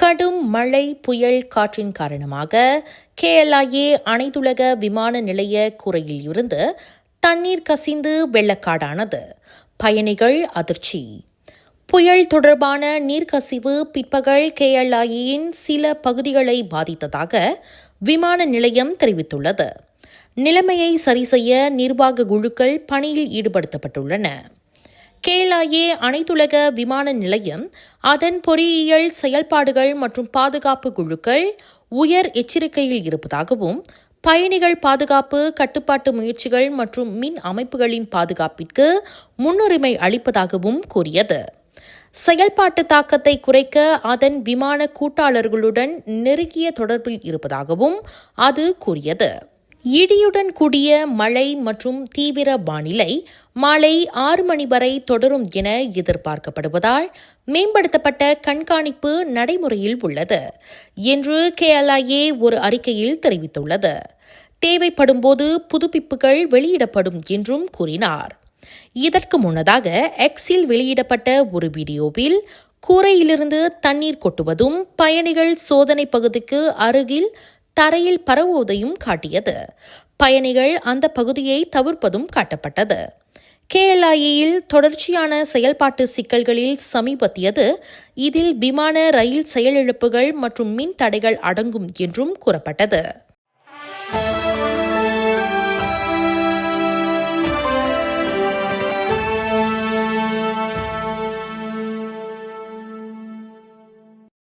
கடும் மழை புயல் காற்றின் காரணமாக கேஎல்ஐஏ அனைத்துலக விமான நிலைய கூரையில் இருந்து தண்ணீர் கசிந்து வெள்ளக்காடானது. பயணிகள் அதிர்ச்சி. புயல் தொடர்பான நீர்க்கசிவு பிற்பகல் கேஎல்ஐயின் சில பகுதிகளை பாதித்ததாக விமான நிலையம் தெரிவித்துள்ளது. நிலைமையை சரி செய்ய நிர்வாக குழுக்கள் பணியில் ஈடுபடுத்தப்பட்டுள்ளன. கேலாயே அனைத்துலக விமான நிலையம் அதன் பொறியியல் செயல்பாடுகள் மற்றும் பாதுகாப்பு குழுக்கள் உயர் எச்சரிக்கையில் இருப்பதாகவும் பயணிகள் பாதுகாப்பு கட்டுப்பாட்டு முயற்சிகள் மற்றும் மின் அமைப்புகளின் பாதுகாப்பிற்கு முன்னுரிமை அளிப்பதாகவும் கூறியது. செயல்பாட்டு தாக்கத்தை குறைக்க அதன் விமான கூட்டாளர்களுடன் நெருங்கிய தொடர்பில் இருப்பதாகவும் அது கூறியது. இடியுடன் கூடிய மழை மற்றும் தீவிர வானிலை மாலை ஆறு மணி வரை தொடரும் என எதிர்பார்க்கப்படுவதால் மேம்படுத்தப்பட்ட கண்காணிப்பு நடைமுறையில் உள்ளது என்று கேஎல்ஐஏ ஒரு அறிக்கையில் தெரிவித்துள்ளது. தேவைப்படும்போது புதுப்பிப்புகள் வெளியிடப்படும் என்றும் கூறினார். இதற்கு முன்னதாக எக்ஸில் வெளியிடப்பட்ட ஒரு வீடியோவில் கூரையிலிருந்து தண்ணீர் கொட்டுவதும் பயணிகள் சோதனை பகுதிக்கு அருகில் தரையில் பரவுவதையும் காட்டியது. பயணிகள் அந்த பகுதியை தவிர்ப்பதும் காட்டப்பட்டது. கேஎல்ஐயில் தொடர்ச்சியான செயல்பாட்டு சிக்கல்களில் சமீபத்தியது. இதில் விமான ரயில் செயலிழப்புகள் மற்றும் மின் தடைகள் அடங்கும் என்றும் கூறப்பட்டது.